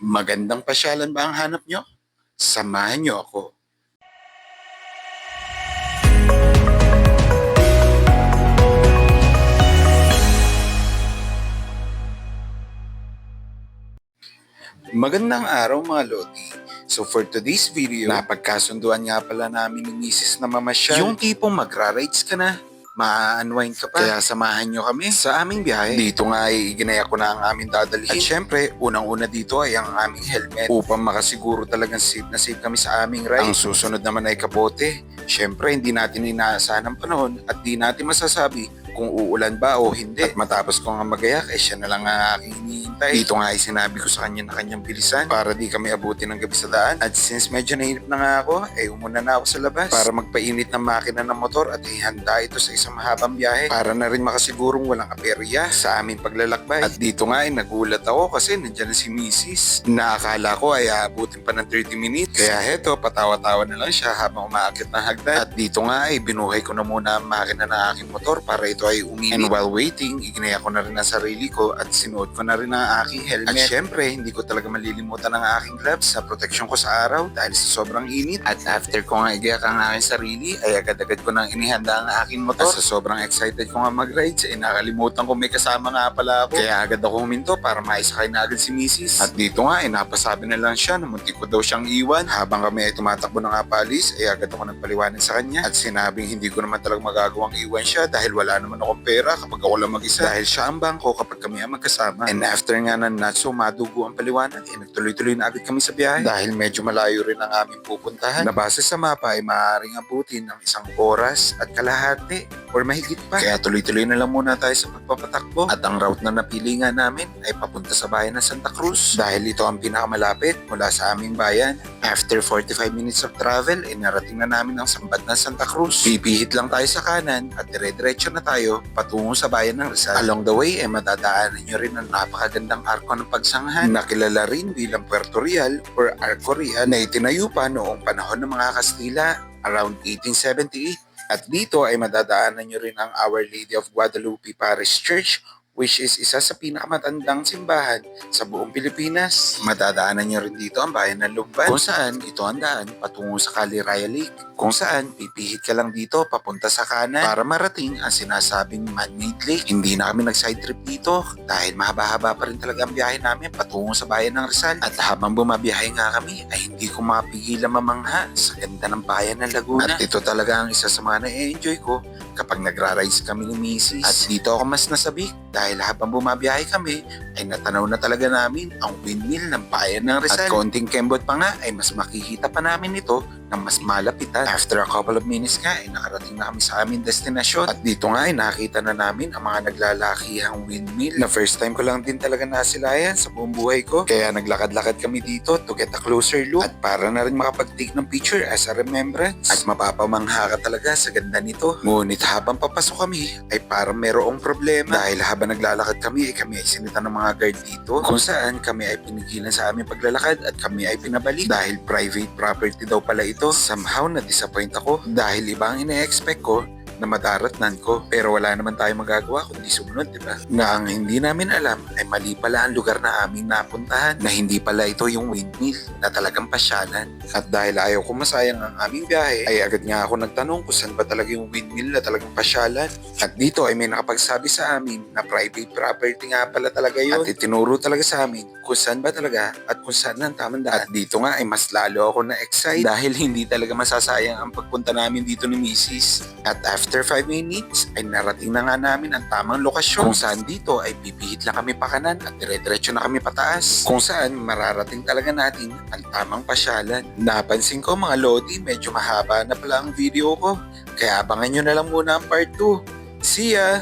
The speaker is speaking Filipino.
Magandang pasyalan ba ang hanap nyo? Samahan nyo ako. Magandang araw mga Lodi. So for today's video, napagkasunduan nga pala namin ni Mrs. na mamasyal. Yung tipong magra-rides ka na, maa-unwind ka pa. Kaya samahan nyo kami sa aming biyahe. Dito nga ay iginaya ko na ang aming dadalhin. At syempre, unang-una dito ay ang aming helmet upang makasiguro talagang safe na safe kami sa aming ride. Ang susunod naman ay kabote. Syempre, hindi natin inaasahan ang panahon at di natin masasabi kung uulan ba o hindi. At matapos ko nga magayak, eh siya na lang ang aking hinihintay. Dito nga ay sinabi ko sa kanya na kanyang bilisan para di kami abutin ng gabi sa daan. At since medyo nainip na nga ako, eh umuna na ako sa labas para magpainit ng makina ng motor at ihanda ito sa isang mahabang biyahe para na rin makasigurong walang aperya sa aming paglalakbay. At dito nga ay nagulat ako kasi nandiyan na si Mrs. na akala ko ay aabutin pa ng 30 minutes. Kaya heto, patawa-tawa na lang siya habang umaakit ng hagdan. At dito nga ay binuhay ko na muna ang makina ng aking motor para ito ay uminit. And while waiting, iginaya ko na rin ang sarili ko at sinuot ko na rin ang aking helmet. At syempre, hindi ko talaga malilimutan ang aking gloves sa protection ko sa araw dahil sa sobrang init. At after ko nga igayak ang aking sarili, ay agad-agad ko nang inihanda ang aking motor. At sa sobrang excited ko nga mag-rides, ay nakalimutan ko may kasama nga pala ako. Kaya agad ako huminto para maisakay na agad si Mrs. At dito nga, ay napasabi na lang siya na muntik ko daw siyang iwan. Habang kami ay tumatakbo ng apalis, ay agad ako nagpaliwanag sa kanya. At sinabing hindi ko naman talaga magagawang iwan siya dahil wala naman akong pera kapag ako lang mag-isa. Dahil siya ang bangko kapag kami ang magkasama. And after nga na not madugo ang paliwanag, ay nagtuloy-tuloy na agad kami sa biyahe. Dahil medyo malayo rin ang aming pupuntahan. Na base sa mapa ay maaaring abutin ng isang oras at kalahati or mahigit pa. Kaya tuloy-tuloy na lang muna tayo sa pagpapatakbo. At ang route na napili nga namin ay papunta sa bayan ng Santa Cruz. Dahil ito ang pinakamalapit mula sa aming bayan. After 45 minutes of travel, ay narating na namin ang sambat ng Santa Cruz. Pipihit lang tayo sa kanan at dire-diretso na tayo patungo sa bayan ng Rizal. Along the way ay matadaanan nyo rin ang napakagandang arko ng pagsanghan na kilala rin bilang Puerto Real or Arco Real na itinayo pa noong panahon ng mga Kastila around 1878. At dito ay madadaanan nyo rin ang Our Lady of Guadalupe Parish Church which is isa sa pinakamatandang simbahan sa buong Pilipinas. Madadaanan nyo rin dito ang bayan ng Lugban kung saan ito ang daan patungo sa Caliraya Lake kung saan pipihit ka lang dito papunta sa kanan para marating ang sinasabing man-made lake. Hindi na kami nag-side trip dito dahil mahaba-haba pa rin talaga ang biyahe namin patungo sa bayan ng Rizal. At habang bumabiyahe nga kami ay hindi ko mapigilan mamangha sa ganda ng bayan ng Laguna. At ito talaga ang isa sa mga na-enjoy ko kapag nagra-rides kami ni Mrs. At dito ako mas nasabik dahil habang bumabiyahe kami ay natanaw na talaga namin ang windmill ng bayan ng Rizal. At konting kembot pa nga ay mas makikita pa namin ito na mas malapitan. After a couple of minutes nga ay nakarating na kami sa aming destinasyon. At dito nga ay nakita na namin ang mga naglalakihang windmill na first time ko lang din talaga nasilayan sa buong buhay ko. Kaya naglakad-lakad kami dito to get a closer look at para na rin makapag-take ng picture as a remembrance. At mapapamangha ka talaga sa ganda nito. Ngunit habang papasok kami ay parang merong problema dahil habang naglalakad kami ay kami ay sinita ng mga guard dito kung saan kami ay pinigilan sa aming paglalakad at kami ay pinabalik dahil private property daw pala ito. Somehow na-disappoint ako dahil iba ang ina-expect ko na madaratnan ko. Pero wala naman tayong magagawa kundi sumunod, di ba? Na ang hindi namin alam ay mali pala ang lugar na aming napuntahan na hindi pala ito yung windmill na talagang pasyalan. At dahil ayaw ko masayang ang aming biyahe, ay agad nga ako nagtanong kung saan ba talaga yung windmill na talagang pasyalan. At dito ay may nakapagsabi sa amin na private property nga pala talaga yun. At itinuro talaga sa amin kung saan ba talaga at kung saan ang tamang daan. At dito nga ay mas lalo ako na-excite dahil hindi talaga masasayang ang pagpunta namin dito ni Mrs. At after 5 minutes ay narating na nga namin ang tamang lokasyon kung saan dito ay pipihit lang kami pa kanan at dire-diretso na kami pataas kung saan mararating talaga natin ang tamang pasyalan. Napansin ko mga Lodi medyo mahaba na pala ang video ko kaya abangan nyo na lang muna ang part 2. See ya!